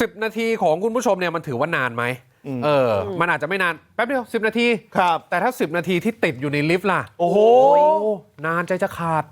10 นาทีของคุณผู้ชมเนี่ยมันถือว่านานไหมอืมเออ มันอาจจะไม่นานแป๊บเดียว 10 นาที ครับ แต่ถ้า 10 นาทีที่ติดอยู่ในลิฟต์ล่ะ โอ้โห นานใจจะขาด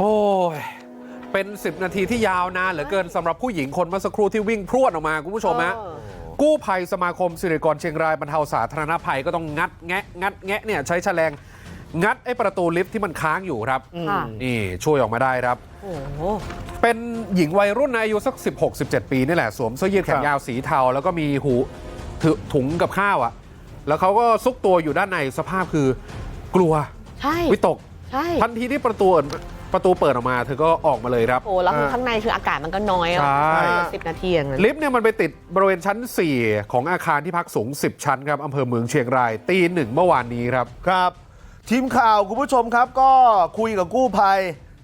โอ้ย เป็น 10 นาทีที่ยาวนานเหลือเกินสำหรับผู้หญิงคนเมื่อสักครู่ที่วิ่งพรวดออกมาคุณผู้ชมฮะเออกู้ภัยสมาคมสิริกรเชียงรายบรรเทาสาธารณภัยก็ต้องงัดแงะงัดแงะเนี่ยใช้แฉลงงัดไอ้ประตูลิฟต์ที่มันค้างอยู่ครับ ค่ะ นี่ช่วยออกมาได้ครับ โอ้โห เป็นหญิงวัยรุ่นอายุสัก 16-17 ปีนี่แหละ สวมเสื้อยืดแขนยาวสีเทา แล้วก็มีหูถถุงกับข้าวอะแล้วเขาก็ซุกตัวอยู่ด้านในสภาพคือกลัว ใช่ วิตก ใช่ ทันทีที่ประตู ประตูเปิดออกมาเธอก็ออกมาเลยครับ โอ้แล้วคือข้างในคืออากาศมันก็น้อยอะใช่สิบนาทีอย่างนั้นลิฟต์เนี่ยมันไปติดบริเวณชั้น 4 ของอาคารที่พักสูง 10 ชั้นครับอำเภอเมืองเชียงราย ตีหนึ่งเมื่อวานนี้ครับครับ ทีมข่าวคุณผู้ชมครับก็คุยกับกู้ภัย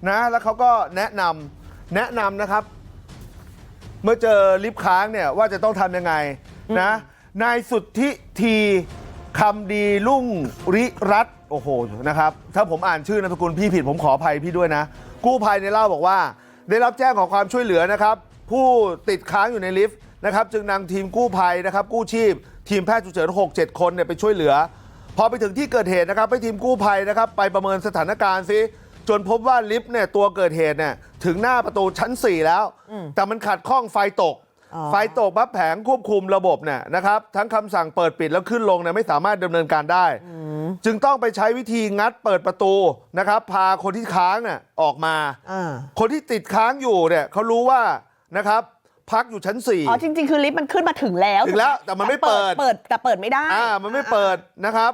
นะ แล้วเขาก็แนะนำแนะนำนะครับ เมื่อเจอลิฟต์ค้างเนี่ยว่าจะต้องทำยังไงนะนายสุทธิที คำดีลุ่งริรัตน์โอ้โหนะครับ ถ้าผมอ่านชื่อนามสกุลพี่ผิดผมขออภัยพี่ด้วยนะ กู้ภัยในยเล่าบอกว่า ได้รับแจ้งขอความช่วยเหลือนะครับ ผู้ติดค้างอยู่ในลิฟต์นะครับจึงนำทีมกู้ภัยนะครับ กู้ชีพ ทีมแพทย์ฉุกเฉิน6 7 คนเนี่ยไปช่วยเหลือ พอไปถึงที่เกิดเหตุนะครับให้ทีมกู้ภัยนะครับ ไปประเมินสถานการณ์ซิจนพบว่าลิฟต์เนี่ยตัวเกิดเหตุเนี่ยถึงหน้าประตูชั้น 4 แล้ว แต่มันขัดข้องไฟตกอ๋อ ไฟตกปั๊บแผงควบคุมระบบเนี่ยนะครับทั้งคำสั่งเปิดปิดแล้วขึ้นลงเนี่ยไม่สามารถดำเนินการได้ จึงต้องไปใช้วิธีงัดเปิดประตูนะครับ พาคนที่ค้างเนี่ยออกมาอ่าคนที่ติดค้างอยู่เนี่ยเขารู้ว่านะครับพักอยู่ชั้น4อ๋อจริง ๆ คือลิฟต์มันขึ้นมาถึงแล้วถึงแล้วแต่มันไม่เปิดเปิดแต่เปิดไม่ได้อ่ามันไม่เปิดนะครับ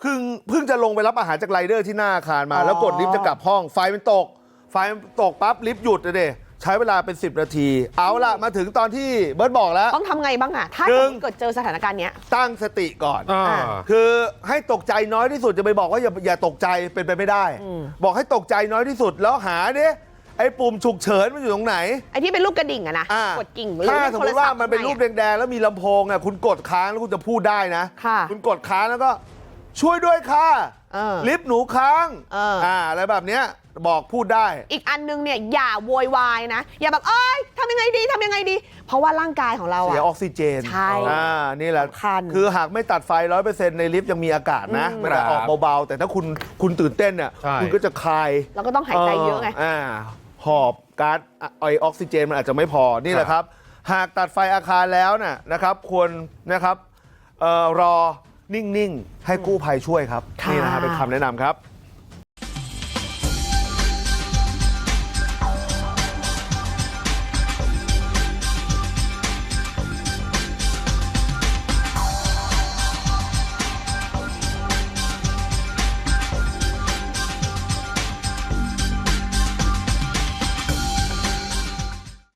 เพิ่งเพิ่งจะลงไปรับอาหารจากไรเดอร์ที่หน้าอาคารมาอ๋อแล้วกดลิฟต์จะกลับห้องไฟมันตก ไฟมันตกปั๊บลิฟต์หยุดเลยเด ใช้เวลาเป็น 10 นาที เอาละมาถึงตอนที่เบิร์ตบอกแล้ว ต้องทำไงบ้างอะถ้าหนึ่สมงมติเกิดเจอสถานการณ์เนี้ย ตั้งสติก่อนอ่าอ่า คือให้ตกใจน้อยที่สุดจะไปบอกว่าอย่าอย่าตกใจเป็นไปไม่ได้อืมบอกให้ตกใจน้อยที่สุดแล้วหาเนี่ยไอ้ปุ่มฉุกเฉินมันอยู่ตรงไหนไอ้ที่เป็นรูปกระดิ่งอะนะอ่ากดกิ่งถ้าสมมติว่ามันเป็นรูปเด็กแดงๆ แล้วมีลำโพงอะคุณกดค้างแล้วคุณจะพูดได้นะค่ะคุณกดค้างแล้วก็ ช่วยด้วยค่ะเออลิฟต์หนูค้างเอออ่ อะไรแบบเนี้ยบอกพูดได้ อีกอันนึงเนี่ยอย่าโวยวายนะ อย่าแบบเอ้ยทำยังไงดีทำยังไงดี เพราะว่าร่างกายของเราเสียออะอกซิเจนใช่อ่านี่แหละ สำคัญคือหากไม่ตัดไฟร้อยเปอร์เซ็นต์ในลิฟต์ยังมีอากาศนะ อืม มันจะออกเบาๆ แต่ถ้าคุณคุณตื่นเต้นเนี่ย ใช่ คุณก็จะคายแล้วก็ต้องหายใจเยอะไง อ่า หอบก๊าซไอออกซิเจนมันอาจจะไม่พอ นี่แหละครับ หากตัดไฟอาคารแล้วน่ะนะครับ ควรนะครับเอ่อรอ นิ่งๆให้กู้ภัยช่วยครับค่ะนี่นะครับเป็นคำแนะนำครับ